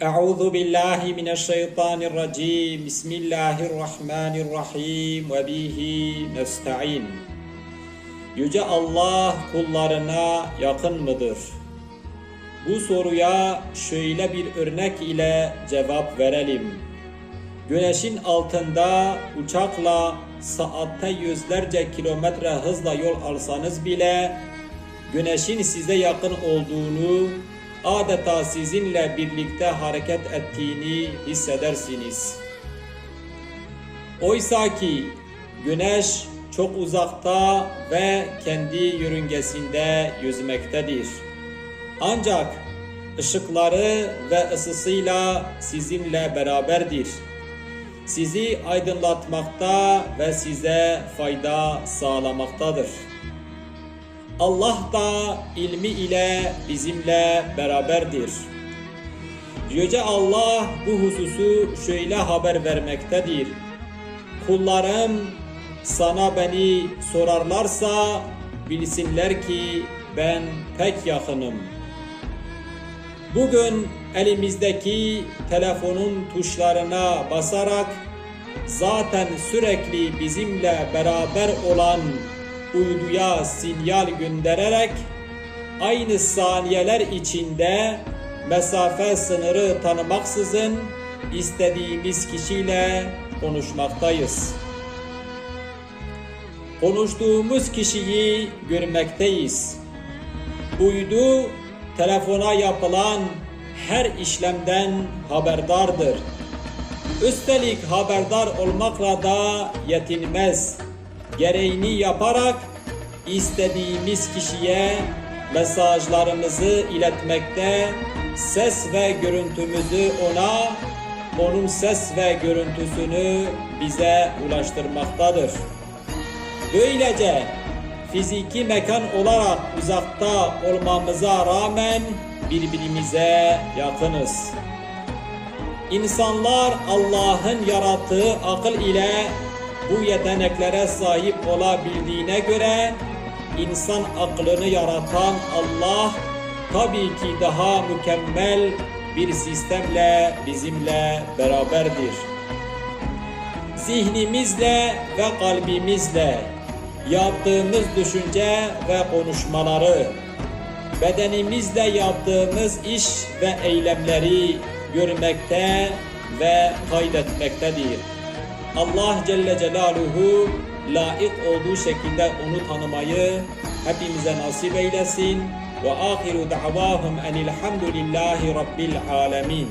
Euzu billahi mineşşeytanirracim. Bismillahirrahmanirrahim ve bihi nestaîn. Yüce Allah kullarına yakın mıdır? Bu soruya şöyle bir örnek ile cevap verelim. Güneşin altında uçakla saatte yüzlerce kilometre hızla yol alsanız bile güneşin size yakın olduğunu adeta sizinle birlikte hareket ettiğini hissedersiniz. Oysa ki güneş çok uzakta ve kendi yörüngesinde yüzmektedir. Ancak ışıkları ve ısısıyla sizinle beraberdir. Sizi aydınlatmakta ve size fayda sağlamaktadır. Allah da ilmi ile bizimle beraberdir. Yüce Allah bu hususu şöyle haber vermektedir. Kullarım sana beni sorarlarsa bilsinler ki ben pek yakınım. Bugün elimizdeki telefonun tuşlarına basarak zaten sürekli bizimle beraber olan uyduya sinyal göndererek aynı saniyeler içinde mesafe sınırı tanımaksızın istediğimiz kişiyle konuşmaktayız. Konuştuğumuz kişiyi görmekteyiz. Uydu telefona yapılan her işlemden haberdardır. Üstelik haberdar olmakla da yetinmez. Gereğini yaparak istediğimiz kişiye mesajlarımızı iletmekte, ses ve görüntümüzü ona, onun ses ve görüntüsünü bize ulaştırmaktadır. Böylece fiziki mekan olarak uzakta olmamıza rağmen birbirimize yakınız. İnsanlar Allah'ın yarattığı akıl ile bu yeteneklere sahip olabildiğine göre insan aklını yaratan Allah tabii ki daha mükemmel bir sistemle bizimle beraberdir. Zihnimizle ve kalbimizle yaptığımız düşünce ve konuşmaları, bedenimizle yaptığımız iş ve eylemleri görmekte ve kaydetmektedir. Allah Celle Celaluhu layık olduğu şekilde onu tanımayı hepimize nasip eylesin. Ve ahiru da'vahum enilhamdülillahi rabbil alemin.